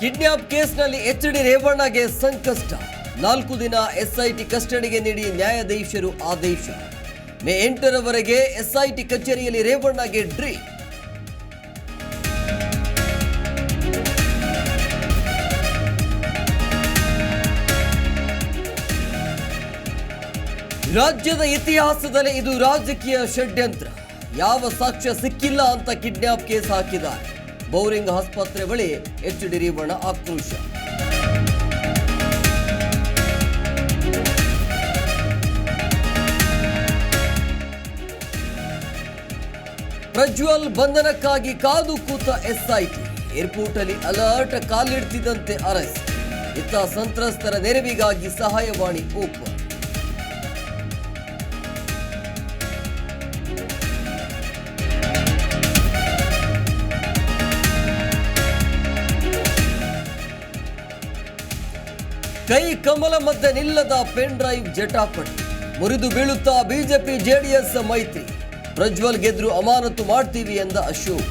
Kidnap ಕೇಸ್ನಲ್ಲಿ H D ರೇವಣ್ಣಗೆ ಸಂಕಷ್ಟ. ನಾಲ್ಕು ದಿನ ಎಸ್ಐಟಿ ಕಸ್ಟಡಿಗೆ ನೀಡಿ ನ್ಯಾಯಾಧೀಶರು ಆದೇಶ. ಮೇ ಎಂಟರವರೆಗೆ ಎಸ್ಐಟಿ ಕಚೇರಿಯಲ್ಲಿ ರೇವಣ್ಣಗೆ ಡ್ರಿ. ರಾಜ್ಯದ ಇತಿಹಾಸದಲ್ಲಿ ಇದು ರಾಜಕೀಯ ಷಡ್ಯಂತ್ರ. ಯಾವ ಸಾಕ್ಷ್ಯ ಸಿಕ್ಕಿಲ್ಲ ಅಂತ ಕಿಡ್ನಾಪ್ ಕೇಸ್ ಹಾಕಿದ್ದಾರೆ. ಬೌರಿಂಗ್ ಆಸ್ಪತ್ರೆ ಬಳಿ ಎಚ್ ಡಿ ರೇವಣ್ಣ ಆಕ್ರೋಶ. ಪ್ರಜ್ವಲ್ ಬಂಧನಕ್ಕಾಗಿ ಕಾದು ಕೂತ ಎಸ್ಐಟಿ ಏರ್ಪೋರ್ಟ್ ಅಲ್ಲಿ ಅಲರ್ಟ್ ಕಾಲಿಡ್ತಿದ್ದಂತೆ ಅರೆಸ್ಟ್. ಇತ್ತ ಸಂತ್ರಸ್ತರ ನೆರವಿಗಾಗಿ ಸಹಾಯವಾಣಿ ಓಪನ್. ಕೈ ಕಮಲ ಮಧ್ಯ ನಿಲ್ಲದ ಪೆನ್ ಡ್ರೈವ್ ಜಟಾಪಟಿ. ಮುರಿದು ಬೀಳುತ್ತಾ ಬಿಜೆಪಿ ಜೆಡಿಎಸ್ ಮೈತ್ರಿ. ಪ್ರಜ್ವಲ್ ಗೆದ್ರು ಅಮಾನತು ಮಾಡ್ತೀವಿ ಎಂದ ಅಶೋಕ್.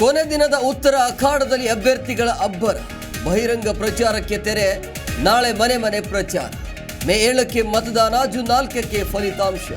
ಕೊನೆ ದಿನದ ಉತ್ತರ ಅಖಾಡದಲ್ಲಿ ಅಭ್ಯರ್ಥಿಗಳ ಅಬ್ಬರ. ಬಹಿರಂಗ ಪ್ರಚಾರಕ್ಕೆ ತೆರೆ, ನಾಳೆ ಮನೆ ಮನೆ ಪ್ರಚಾರ. ಮೇ ಏಳಕ್ಕೆ ಮತದಾನ, ಜೂನ್ ನಾಲ್ಕಕ್ಕೆ ಫಲಿತಾಂಶ.